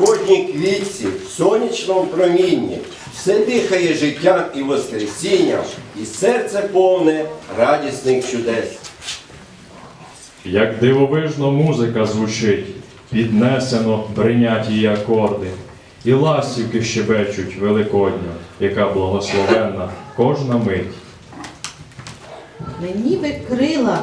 кожній квітці, в сонячному промінні, все дихає життям і воскресінням, і серце повне радісних чудес. Як дивовижно музика звучить, піднесено бриняті її акорди, і ластівки щебечуть великодню, яка благословенна кожна мить. Мені би крила,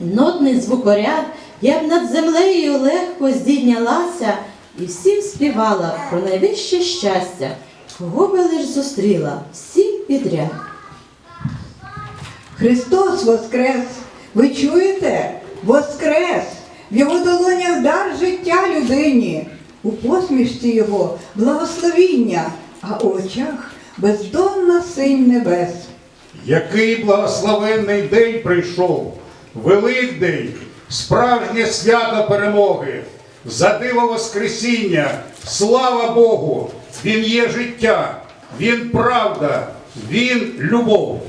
нотний звукоряд, я б над землею легко здійнялася і всім співала про найвище щастя, кого би лиш зустріла, всім підряд. Христос Воскрес! Ви чуєте? Воскрес! В його долонях дар життя людині, у посмішці його благословіння, а у очах бездонна синь небес. Який благословенний день прийшов, Великдень, справжнє свято перемоги, за диво Воскресіння, слава Богу! Він є життя, Він правда, Він любов.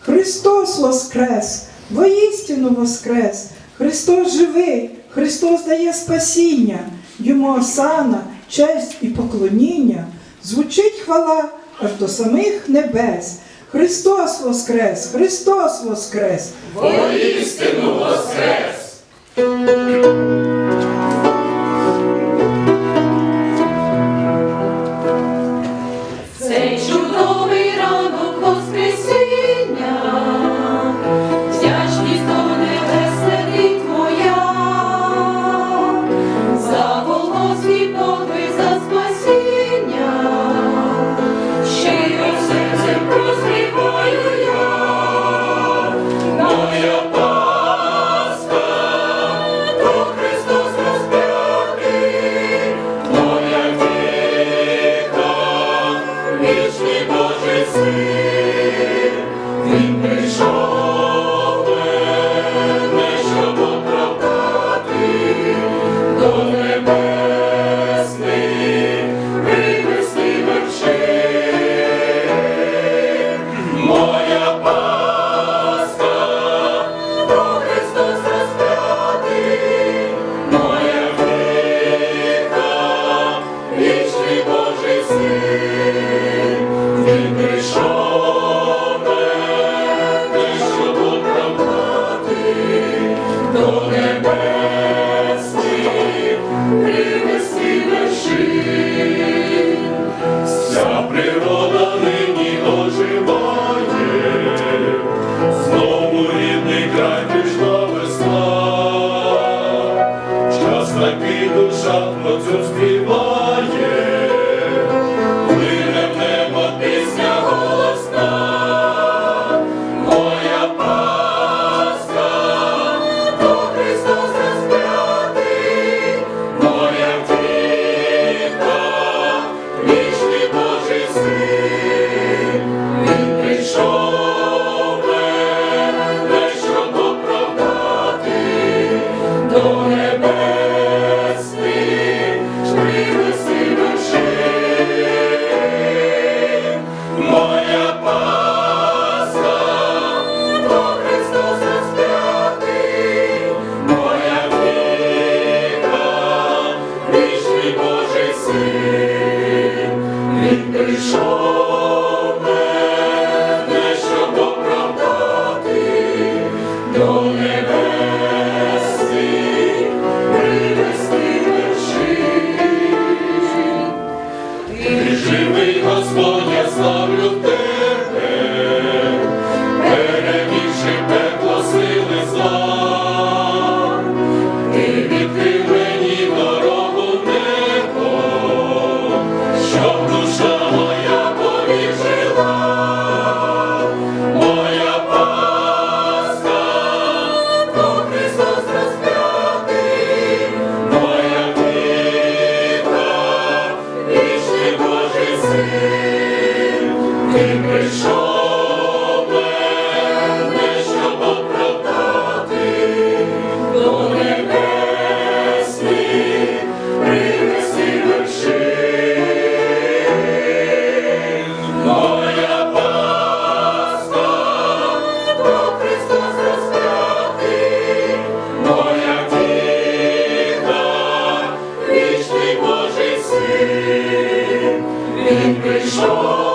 Христос воскрес, воістину воскрес, Христос живий, Христос дає спасіння, йому осана, честь і поклоніння, звучить хвала аж до самих небес. Христос воскрес, Христос воскрес! Цей Hallelujah. До небесних, привести вершин. Вся природа нині оживає, знову рідний край прийшла весна, час такий душа про цю співає, Sure.